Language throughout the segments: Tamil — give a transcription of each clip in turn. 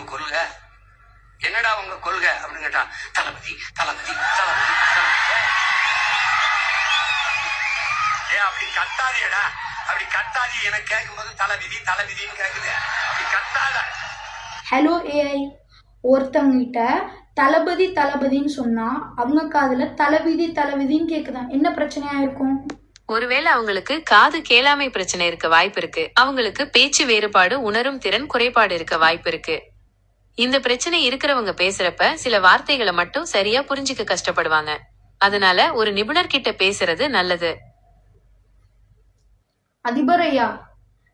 உங்க கொள்கை? என்னடா உங்க கொள்கை? அப்படின்னு கேட்டான் தளபதி தளபதி தளபதி தளபதி. ஏ அப்படி கத்தாதேடா. அப்படி கத்தாதி. எனக்கு கேட்கும்போது தலைவிதி தலைவிதின்னு கேக்குது. அப்படி கத்தாத. ஹலோ ஏஐ ஒருத்தவங்கிட்ட தளபதி தளபதின்னு சொன்னா அவங்க காதுல தலைவிதி தலைவிதின்னு கேக்குதான். என்ன பிரச்சனையா இருக்கும்? ஒருவேளை அவங்களுக்கு காது கேளாமை பிரச்சனை இருக்க வாய்ப்பு இருக்கு. அவங்களுக்கு பேச்சு வேறுபாடு உணரும் திறன் குறைபாடு இருக்க வாய்ப்பு இருக்கு. இந்த பிரச்சனை இருக்கிறவங்க பேசுறப்ப சில வார்த்தைகளை மட்டும் சரியா புரிஞ்சுக்க கஷ்டப்படுவாங்க. அதனால ஒரு நிபுணர் கிட்ட பேசுறது நல்லது. அதிபர் ஐயா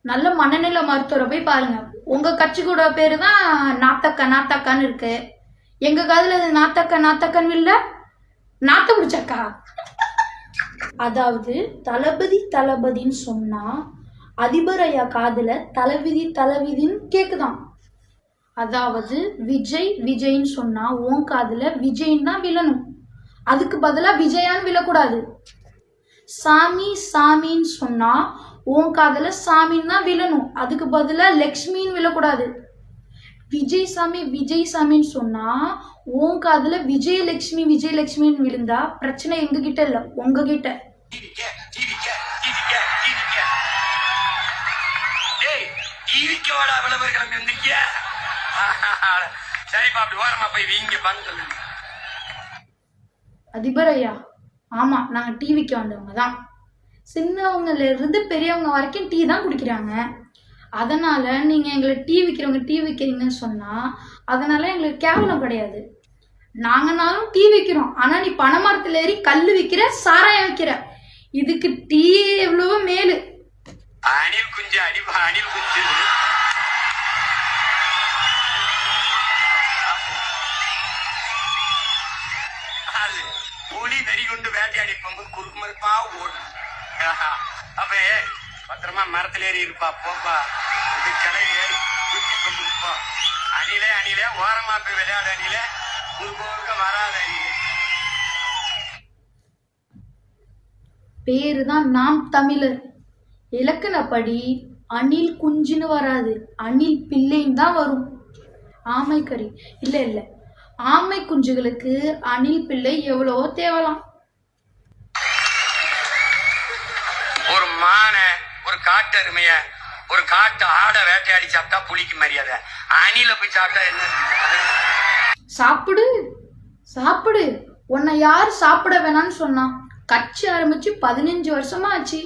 நல்ல மனநிலை மருத்துவரை போய் பாருங்க. உங்க கட்சி கூட பேரு தான் நாத்தக்கா நாத்தக்கான்னு இருக்கு. எங்க காதுல நாத்தக்கா நாத்தக்கான்னு இல்ல? நாத்த பிடிச்சக்கா? அதாவது தளபதி தளபதின்னு சொன்னா அதிபர் ஐயா காதுல தலைவிதி தலைவிதின்னு கேக்குதாம் அதாவது விஜய் விஜய்ன்னு சொன்னா உன் காதுல விஜய்ன்னு தான் விழணும். அதுக்கு பதிலா விஜயான்னு விழக்கூடாது. சாமி சாமின்னு சொன்னா உன் காதுல சாமின்னு தான் விழணும். அதுக்கு பதிலா லக்ஷ்மின்னு விழக்கூடாது. விஜய் சாமி விஜய் சாமின்னு சொன்னா உன் காதுல விஜயலட்சுமி விஜயலட்சுமின்னு விழுந்தா பிரச்சனை எங்ககிட்ட இல்லை இல்ல உங்ககிட்ட டேய் டிவிக்க வாடா விளம்பர கிளம்பி வந்திருக்கிய சரிப்பா அப்படி ஓரமா போய் வீங்க பங்கு அதிபர் ஐயா ஆமா நாங்க டிவிக்கு வந்தவங்க தான். சின்னவங்கல இருந்து பெரியவங்க வரைக்கும் டீ தான் குடிக்கிறாங்க. அதனால நீங்க எங்களை டீ விற்கிறவங்க டீ விற்கிறீங்கன்னு சொன்னா அதனால எங்களுக்கு கேவலம் கிடையாது. நாங்கனாலும் டீ விற்கிறோம் ஆனா நீ பனைமரத்துல ஏறி கல் விற்கிற சாராயம் விற்கிற இதுக்கு டீ எவ்வளவோ மேலு. அணில் குஞ்சு அது புலி வெறி கொண்டு வேட்டையாடி போகும்போது குறுக்கு மறுப்பா ஓடும். அப்ப பத்திரமா மரத்துல ஏறி இருப்பா போப்பா. இது கிளை ஏறி குத்தி கொண்டு போ அணிலே அணிலே ஓரமா போய் விளையாடு அணிலே. குறுக்கு வராது வராத அணிலே. பேரு தான் நாம் தமிழர். இலக்கணப்படி அணில் குஞ்சுன்னு வராது. அணில் பிள்ளைன்னு தான் வரும். ஆமைக்கறி இல்லை இல்லை. ஆமை குஞ்சுகளுக்கு அணில் பிள்ளை எவ்வளவோ தேவலாம். ஒரு மானை ஒரு காட்டு எருமைய ஒரு காட்டு ஆடை வேட்டையாடி சாப்பிட்டா புலிக்கு மரியாதை. அணில போய் சாப்பிட்டா என்ன? சாப்பிடு. சாப்பிடு. உன்னை யார் சாப்பிட வேணாம்னு சொன்னா கட்சி ஆரம்பிச்சு பதினஞ்சு வருஷமா ஆச்சு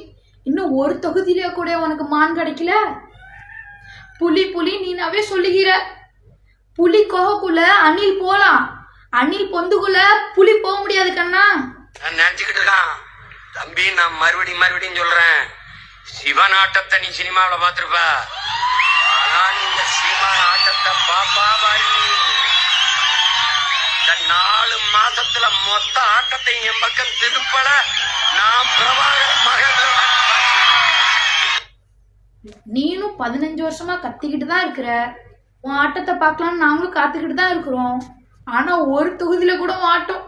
இன்னும் ஒரு தொகுதியிலே கூட உனக்கு மான் கிடைக்கல? புலி புலி நீனாவே சொல்லுகிற. புலி கோகக்குள்ள அணில் போலாம். அணில் பொந்துக்குள்ள புலி போக முடியாது கண்ணா. நான் நினைச்சுக்கிட்டு இருக்கான். தம்பி நான் மறுபடியும் மறுபடியும் சொல்றேன். சிவன் ஆட்டத்தை நீ சினிமாவில் பாத்திருப்ப ஆனா இந்த சிவன் ஆட்டத்தை பாப்பா பாரு. இந்த நாலு மாசத்துல மொத்த ஆட்டத்தை என் பக்கம் திருப்பல. நான் பிரபா பதினஞ்சு வருஷமா கத்திக்கிட்டு தான் இருக்கிற. உன் ஆட்டத்தை பார்க்கலாம்னு நாங்களும் காத்துக்கிட்டு தான் இருக்கிறோம். ஆனா ஒரு தொகுதியில கூட உன் ஆட்டம்